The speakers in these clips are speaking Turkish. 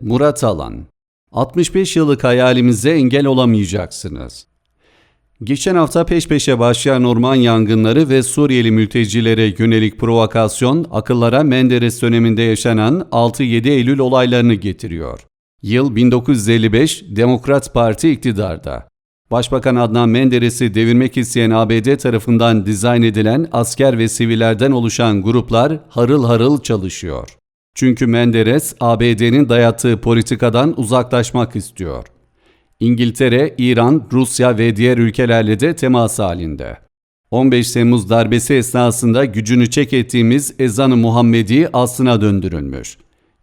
Murat Alan 65 yıllık hayalimize engel olamayacaksınız. Geçen hafta peş peşe başlayan orman yangınları ve Suriyeli mültecilere yönelik provokasyon akıllara Menderes döneminde yaşanan 6-7 Eylül olaylarını getiriyor. Yıl 1955, Demokrat Parti iktidarda. Başbakan Adnan Menderes'i devirmek isteyen ABD tarafından dizayn edilen asker ve sivillerden oluşan gruplar harıl harıl çalışıyor. Çünkü Menderes, ABD'nin dayattığı politikadan uzaklaşmak istiyor. İngiltere, İran, Rusya ve diğer ülkelerle de temas halinde. 15 Temmuz darbesi esnasında gücünü çek ettiğimiz ezanı Muhammedi aslına döndürülmüş.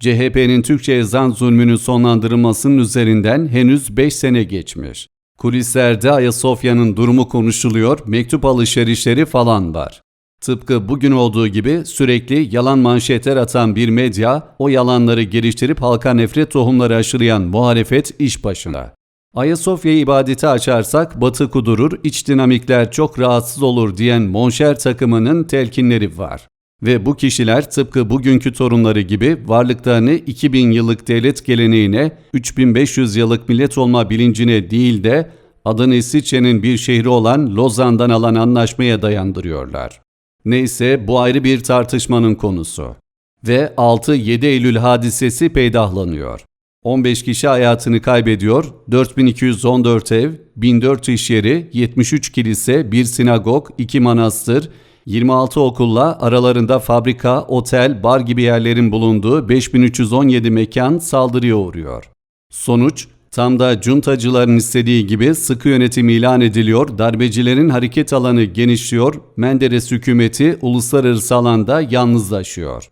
CHP'nin Türkçe ezan zulmünün sonlandırılmasının üzerinden henüz 5 sene geçmiş. Kulislerde Ayasofya'nın durumu konuşuluyor, mektup alışverişleri falan var. Tıpkı bugün olduğu gibi sürekli yalan manşetler atan bir medya, o yalanları geliştirip halka nefret tohumları aşılayan muhalefet iş başına. Ayasofya ibadeti açarsak batı kudurur, iç dinamikler çok rahatsız olur diyen Monşer takımının telkinleri var. Ve bu kişiler tıpkı bugünkü torunları gibi varlıklarını 2000 yıllık devlet geleneğine, 3500 yıllık millet olma bilincine değil de adını İsviçre'nin bir şehri olan Lozan'dan alan anlaşmaya dayandırıyorlar. Neyse bu ayrı bir tartışmanın konusu. Ve 6-7 Eylül hadisesi peydahlanıyor. 15 kişi hayatını kaybediyor, 4214 ev, 1004 iş yeri, 73 kilise, 1 sinagog, 2 manastır, 26 okulla aralarında fabrika, otel, bar gibi yerlerin bulunduğu 5317 mekan saldırıya uğruyor. Sonuç, tam da cuntacıların istediği gibi sıkı yönetim ilan ediliyor, darbecilerin hareket alanı genişliyor, Menderes hükümeti uluslararası alanda yalnızlaşıyor.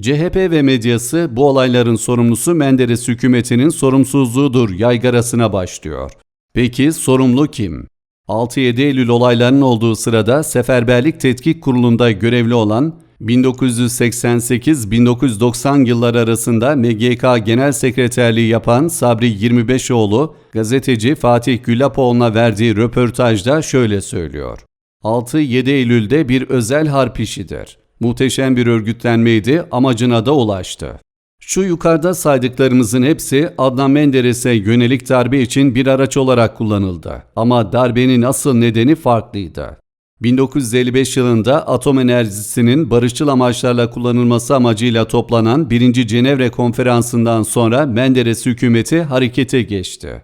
CHP ve medyası bu olayların sorumlusu Menderes hükümetinin sorumsuzluğudur yaygarasına başlıyor. Peki sorumlu kim? 6-7 Eylül olaylarının olduğu sırada Seferberlik Tetkik Kurulu'nda görevli olan 1988-1990 yıllar arasında MGK Genel Sekreterliği yapan Sabri 25oğlu gazeteci Fatih Güllapoğlu'na verdiği röportajda şöyle söylüyor. 6-7 Eylül'de bir özel harp işidir. Muhteşem bir örgütlenmeydi, amacına da ulaştı. Şu yukarıda saydıklarımızın hepsi Adnan Menderes'e yönelik darbe için bir araç olarak kullanıldı. Ama darbenin asıl nedeni farklıydı. 1955 yılında atom enerjisinin barışçıl amaçlarla kullanılması amacıyla toplanan 1. Cenevre Konferansı'ndan sonra Menderes hükümeti harekete geçti.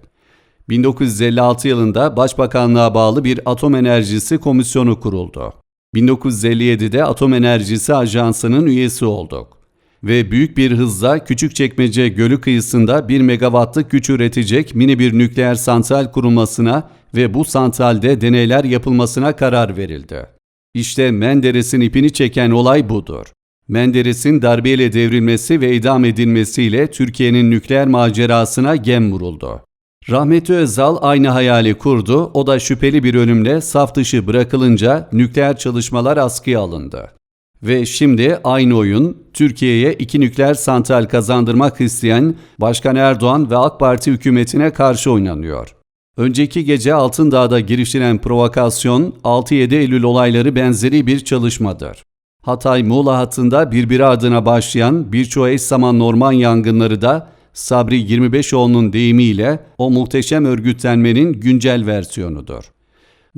1956 yılında Başbakanlığa bağlı bir atom enerjisi komisyonu kuruldu. 1957'de Atom Enerjisi Ajansı'nın üyesi olduk. Ve büyük bir hızla Küçükçekmece Gölü kıyısında 1 megawattlık güç üretecek mini bir nükleer santral kurulmasına ve bu santralde deneyler yapılmasına karar verildi. İşte Menderes'in ipini çeken olay budur. Menderes'in darbeyle devrilmesi ve idam edilmesiyle Türkiye'nin nükleer macerasına gem vuruldu. Rahmeti Özal aynı hayali kurdu, o da şüpheli bir ölümle saf dışı bırakılınca nükleer çalışmalar askıya alındı. Ve şimdi aynı oyun Türkiye'ye iki nükleer santral kazandırmak isteyen Başkan Erdoğan ve AK Parti hükümetine karşı oynanıyor. Önceki gece Altındağ'da girişilen provokasyon 6-7 Eylül olayları benzeri bir çalışmadır. Hatay-Muğla hattında birbiri ardına başlayan birçoğu eş zamanlı orman yangınları da Sabri 25oğlu'nun deyimiyle o muhteşem örgütlenmenin güncel versiyonudur.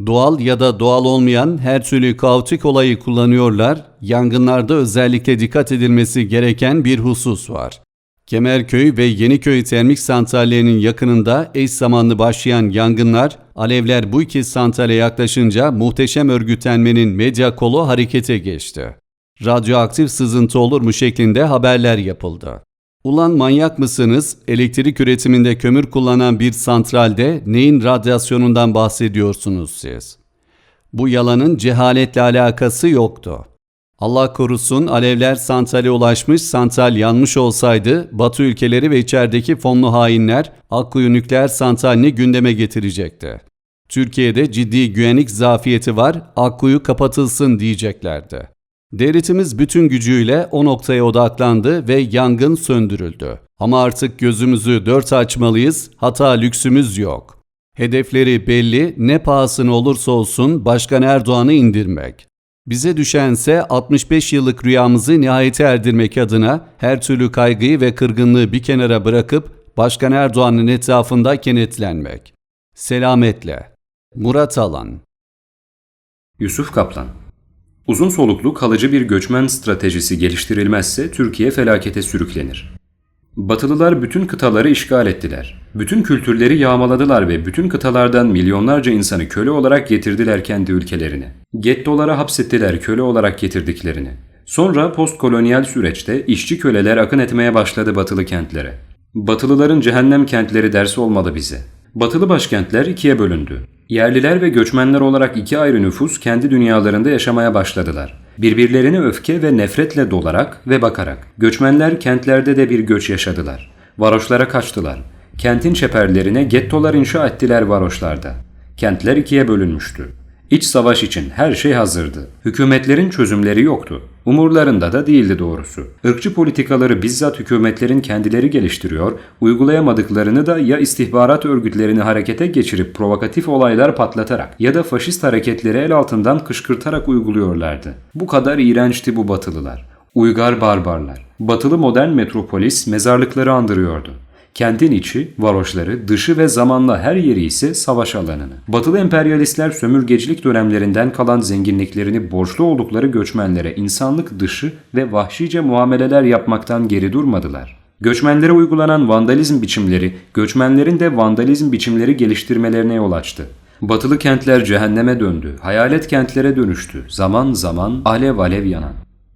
Doğal ya da doğal olmayan her türlü kaotik olayı kullanıyorlar, yangınlarda özellikle dikkat edilmesi gereken bir husus var. Kemerköy ve Yeniköy termik santrallerinin yakınında eş zamanlı başlayan yangınlar, alevler bu iki santrale yaklaşınca muhteşem örgütlenmenin medya kolu harekete geçti. Radyoaktif sızıntı olur mu şeklinde haberler yapıldı. Ulan manyak mısınız? Elektrik üretiminde kömür kullanan bir santralde neyin radyasyonundan bahsediyorsunuz siz? Bu yalanın cehaletle alakası yoktu. Allah korusun alevler santrale ulaşmış, santral yanmış olsaydı Batı ülkeleri ve içerideki fonlu hainler Akkuyu nükleer santralini gündeme getirecekti. Türkiye'de ciddi güvenlik zafiyeti var, Akkuyu kapatılsın diyeceklerdi. Devletimiz bütün gücüyle o noktaya odaklandı ve yangın söndürüldü. Ama artık gözümüzü dört açmalıyız, hata lüksümüz yok. Hedefleri belli, ne pahasına olursa olsun Başkan Erdoğan'ı indirmek. Bize düşense 65 yıllık rüyamızı nihayete erdirmek adına her türlü kaygıyı ve kırgınlığı bir kenara bırakıp Başkan Erdoğan'ın etrafında kenetlenmek. Selametle. Murat Alan Yusuf Kaplan Uzun soluklu kalıcı bir göçmen stratejisi geliştirilmezse Türkiye felakete sürüklenir. Batılılar bütün kıtaları işgal ettiler. Bütün kültürleri yağmaladılar ve bütün kıtalardan milyonlarca insanı köle olarak getirdiler kendi ülkelerine. Gettolara hapsettiler köle olarak getirdiklerini. Sonra postkolonyal süreçte işçi köleler akın etmeye başladı batılı kentlere. Batılıların cehennem kentleri dersi olmalı bize. Batılı başkentler ikiye bölündü. Yerliler ve göçmenler olarak iki ayrı nüfus kendi dünyalarında yaşamaya başladılar. Birbirlerini öfke ve nefretle dolarak ve bakarak. Göçmenler kentlerde de bir göç yaşadılar. Varoşlara kaçtılar. Kentin çeperlerine gettolar inşa ettiler varoşlarda. Kentler ikiye bölünmüştü. İç savaş için her şey hazırdı. Hükümetlerin çözümleri yoktu. Umurlarında da değildi doğrusu. Irkçı politikaları bizzat hükümetlerin kendileri geliştiriyor, uygulayamadıklarını da ya istihbarat örgütlerini harekete geçirip provokatif olaylar patlatarak ya da faşist hareketleri el altından kışkırtarak uyguluyorlardı. Bu kadar iğrençti bu batılılar. Uygar barbarlar. Batılı modern metropolis mezarlıkları andırıyordu. Kentin içi, varoşları, dışı ve zamanla her yeri ise savaş alanını. Batılı emperyalistler sömürgecilik dönemlerinden kalan zenginliklerini borçlu oldukları göçmenlere insanlık dışı ve vahşice muameleler yapmaktan geri durmadılar. Göçmenlere uygulanan vandalizm biçimleri, göçmenlerin de vandalizm biçimleri geliştirmelerine yol açtı. Batılı kentler cehenneme döndü, hayalet kentlere dönüştü, zaman zaman alev alev yanan.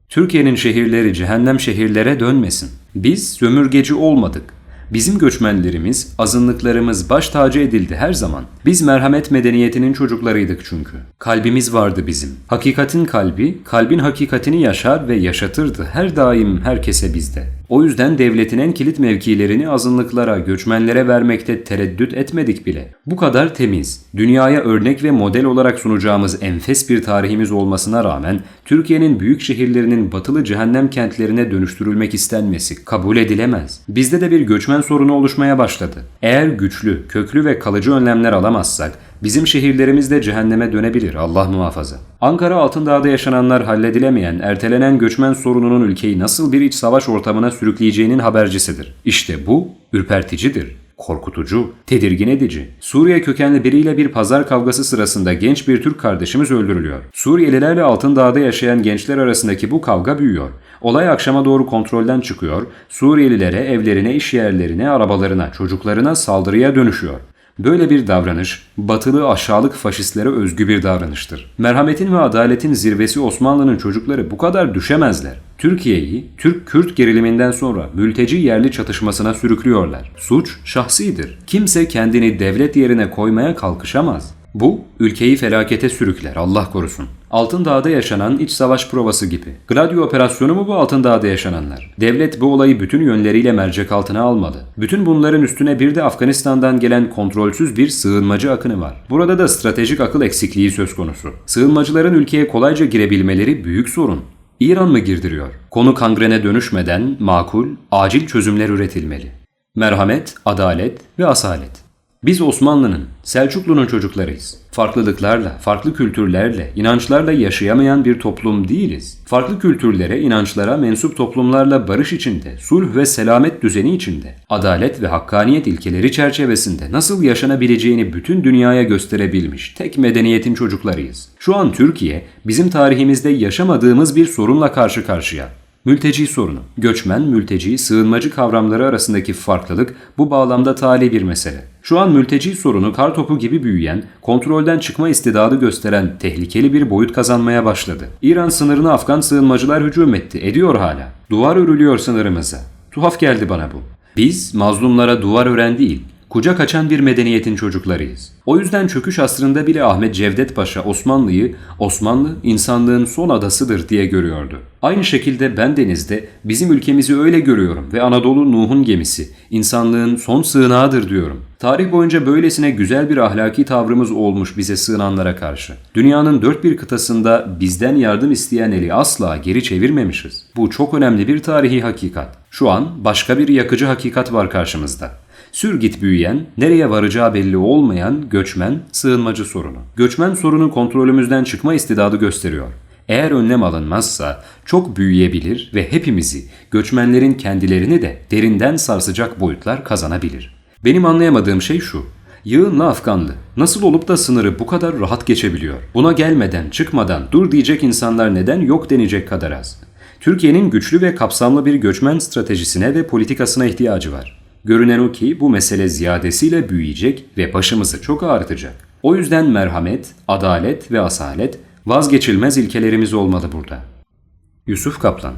Türkiye'nin şehirleri cehennem şehirlere dönmesin. Biz sömürgeci olmadık. Bizim göçmenlerimiz, azınlıklarımız baş tacı edildi her zaman. Biz merhamet medeniyetinin çocuklarıydık çünkü. Kalbimiz vardı bizim. Hakikatin kalbi, kalbin hakikatini yaşar ve yaşatırdı her daim herkese bizde. O yüzden devletin en kilit mevkilerini azınlıklara, göçmenlere vermekte tereddüt etmedik bile. Bu kadar temiz, dünyaya örnek ve model olarak sunacağımız enfes bir tarihimiz olmasına rağmen Türkiye'nin büyük şehirlerinin batılı cehennem kentlerine dönüştürülmek istenmesi kabul edilemez. Bizde de bir göçmen sorunu oluşmaya başladı. Eğer güçlü, köklü ve kalıcı önlemler alamazsak bizim şehirlerimiz de cehenneme dönebilir Allah muhafaza. Ankara Altındağ'da yaşananlar halledilemeyen, ertelenen göçmen sorununun ülkeyi nasıl bir iç savaş ortamına sürükleyeceğinin habercisidir. İşte bu ürperticidir korkutucu, tedirgin edici. Suriye kökenli biriyle bir pazar kavgası sırasında genç bir Türk kardeşimiz öldürülüyor. Suriyelilerle Altındağ'da yaşayan gençler arasındaki bu kavga büyüyor. Olay akşama doğru kontrolden çıkıyor. Suriyelilere, evlerine, iş yerlerine, arabalarına, çocuklarına saldırıya dönüşüyor. Böyle bir davranış, batılı aşağılık faşistlere özgü bir davranıştır. Merhametin ve adaletin zirvesi Osmanlı'nın çocukları bu kadar düşemezler. Türkiye'yi Türk-Kürt geriliminden sonra mülteci yerli çatışmasına sürüklüyorlar. Suç şahsidir. Kimse kendini devlet yerine koymaya kalkışamaz. Bu ülkeyi felakete sürükler Allah korusun. Altındağ'da yaşanan iç savaş provası gibi. Gladio operasyonu mu bu Altındağ'da yaşananlar? Devlet bu olayı bütün yönleriyle mercek altına almalı. Bütün bunların üstüne bir de Afganistan'dan gelen kontrolsüz bir sığınmacı akını var. Burada da stratejik akıl eksikliği söz konusu. Sığınmacıların ülkeye kolayca girebilmeleri büyük sorun. İran mı girdiriyor? Konu kangrene dönüşmeden makul, acil çözümler üretilmeli. Merhamet, adalet ve asalet. Biz Osmanlı'nın, Selçuklu'nun çocuklarıyız. Farklılıklarla, farklı kültürlerle, inançlarla yaşayamayan bir toplum değiliz. Farklı kültürlere, inançlara mensup toplumlarla barış içinde, sulh ve selamet düzeni içinde, adalet ve hakkaniyet ilkeleri çerçevesinde nasıl yaşanabileceğini bütün dünyaya gösterebilmiş tek medeniyetin çocuklarıyız. Şu an Türkiye, bizim tarihimizde yaşamadığımız bir sorunla karşı karşıya. Mülteci sorunu. Göçmen, mülteci, sığınmacı kavramları arasındaki farklılık bu bağlamda tali bir mesele. Şu an mülteci sorunu kar topu gibi büyüyen, kontrolden çıkma istidadı gösteren tehlikeli bir boyut kazanmaya başladı. İran sınırına Afgan sığınmacılar hücum etti, ediyor hala. Duvar örülüyor sınırımıza. Tuhaf geldi bana bu. Biz mazlumlara duvar ören değil, kucak açan bir medeniyetin çocuklarıyız. O yüzden çöküş asrında bile Ahmet Cevdet Paşa Osmanlı'yı Osmanlı insanlığın son adasıdır diye görüyordu. Aynı şekilde ben denizde bizim ülkemizi öyle görüyorum ve Anadolu Nuh'un gemisi, insanlığın son sığınağıdır diyorum. Tarih boyunca böylesine güzel bir ahlaki tavrımız olmuş bize sığınanlara karşı. Dünyanın dört bir kıtasında bizden yardım isteyen eli asla geri çevirmemişiz. Bu çok önemli bir tarihi hakikat. Şu an başka bir yakıcı hakikat var karşımızda. Sürgit büyüyen, nereye varacağı belli olmayan göçmen, sığınmacı sorunu. Göçmen sorunu kontrolümüzden çıkma istidadı gösteriyor. Eğer önlem alınmazsa çok büyüyebilir ve hepimizi, göçmenlerin kendilerini de derinden sarsacak boyutlar kazanabilir. Benim anlayamadığım şey şu. Yığınla Afganlı nasıl olup da sınırı bu kadar rahat geçebiliyor? Buna gelmeden, çıkmadan dur diyecek insanlar neden yok denecek kadar az? Türkiye'nin güçlü ve kapsamlı bir göçmen stratejisine ve politikasına ihtiyacı var. Görünen o ki bu mesele ziyadesiyle büyüyecek ve başımızı çok ağrıtacak. O yüzden merhamet, adalet ve asalet vazgeçilmez ilkelerimiz olmalı burada. Yusuf Kaplan